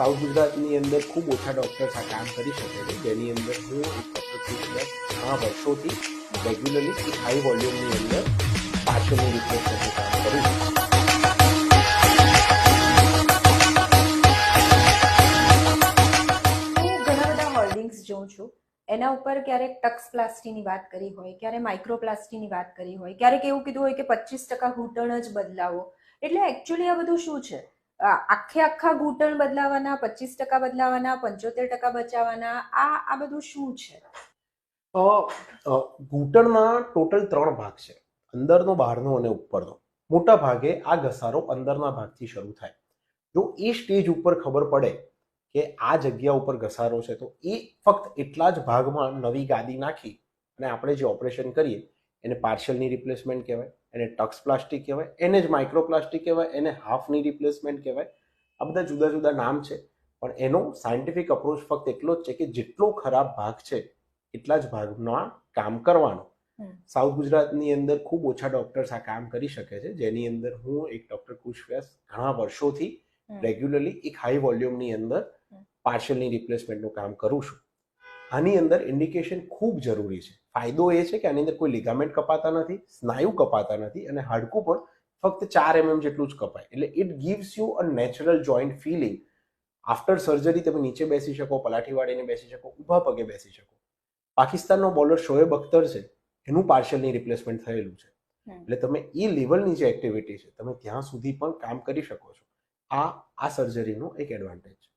South ગુજરાતની અંદર ખૂબ ઓછા ડૉક્ટર્સ આ કામ કરી શકે છે. જેની અંદર હું ઘણા વર્ષોથી રેગ્યુલરલી એક હાઈ વોલ્યુમની અંદર પાર્શિયલી રિપ્લેસમેન્ટનું કામ કરું છું. જોઉં છું. એના ઉપર ક્યારેક ટક્સ પ્લાસ્ટીની વાત કરી હોય ક્યારે માઇક્રોપ્લાસ્ટીની વાત કરી હોય, ક્યારેક એવું કીધું હોય કે પચીસ ટકા ઘૂંટણ જ બદલાવો. એટલે એકચ્યુઅલી આ બધું શું છે? આખે આખા ઘૂંટણ બદલાવાના, પચીસ ટકા બદલાવાના, પંચોતેર ટકા બચાવવાના, આ આ બધું શું છે? ઘૂંટણના ટોટલ ત્રણ ભાગ છે. અંદરનો, બહારનો અને ઉપરનો. મોટા ભાગે આ ઘસારો અંદરના ભાગથી શરૂ થાય. જો એ સ્ટેજ ઉપર ખબર પડે કે આ જગ્યા ઉપર ઘસારો છે, તો એ ફક્ત એટલા જ ભાગમાં નવી ગાદી નાખી અને આપણે જે ઓપરેશન કરીએ એને પાર્શિયલની રિપ્લેસમેન્ટ કહેવાય એને ટક્સ પ્લાસ્ટિક કહેવાય એને જ માઇક્રોપ્લાસ્ટિક કહેવાય એને હાફની રિપ્લેસમેન્ટ કહેવાય. આ બધા જુદા જુદા નામ છે પણ એનો સાયન્ટિફિક અપ્રોચ ફક્ત એટલો જ છે કે જેટલો ખરાબ ભાગ છે એટલા જ ભાગમાં કામ કરવાનું. સાઉથ ગુજરાતની અંદર ખૂબ ઓછા ડોક્ટર્સ આ કામ કરી શકે છે. જેની અંદર હું એક ડોક્ટર કુશ વ્યાસ ઘણા વર્ષોથી રેગ્યુલરલી એક હાઈ વોલ્યુમની અંદર પાર્શિયલની રિપ્લેસમેન્ટનું કામ કરું છું. આની અંદર ઇન્ડિકેશન ખૂબ જરૂરી છે. ફાયદો એ છે કે આની અંદર કોઈ લિગામેન્ટ કપાતા નથી સ્નાયુ કપાતા નથી અને હાડકું પણ ફક્ત ચાર એમએમ જેટલું જ કપાય. એટલે it gives you a natural joint feeling after surgery તમે નીચે બેસી શકો પલાઠી વાળીને બેસી શકો ઊભા પગે બેસી શકો. પાકિસ્તાનનો બોલર શોએબ અખ્તર છે એનું પાર્શિયલની રિપ્લેસમેન્ટ થયેલું છે. એટલે તમે એ લેવલની જે એક્ટિવિટી છે તમે ત્યાં સુધી પણ કામ કરી શકો છો. આ આ સર્જરીનો એક એડવાન્ટેજ છે.